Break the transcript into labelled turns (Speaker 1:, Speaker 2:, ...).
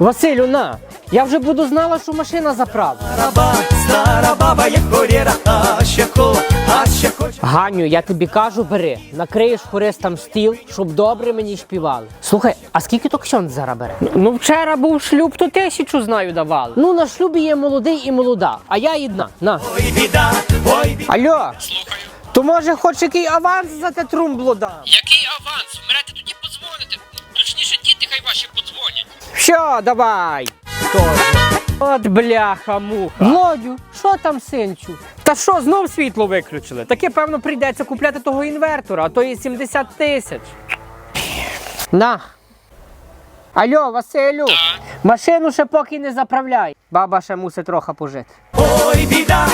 Speaker 1: Василю, на. Я вже буду знала, що машина заправлена.
Speaker 2: Раба, стара баба, як горіра, а ще ко, а ще хоч.
Speaker 1: Ганю, я тобі кажу, бери, накриєш хористам стіл, щоб добре мені співали. Слухай, а скільки то ксьонд зараз бере? Ну, вчора був шлюб, то тисячу знаю давали. Ну, на шлюбі є молодий і молода, а я одна. На.
Speaker 2: Ой, біда, ой, біда.
Speaker 1: Алло, то може хоч який аванс за те трумбло дам?
Speaker 3: Який
Speaker 1: Все, давай. От бляха муха. Володю, що там, синчу? Та що, знов світло виключили? Таке, певно, прийдеться купляти того інвертора, а то є 70 тисяч. На. Алло, Василю, машину ще поки не заправляй. Баба ще мусить трохи пожити.
Speaker 2: Ой, біда.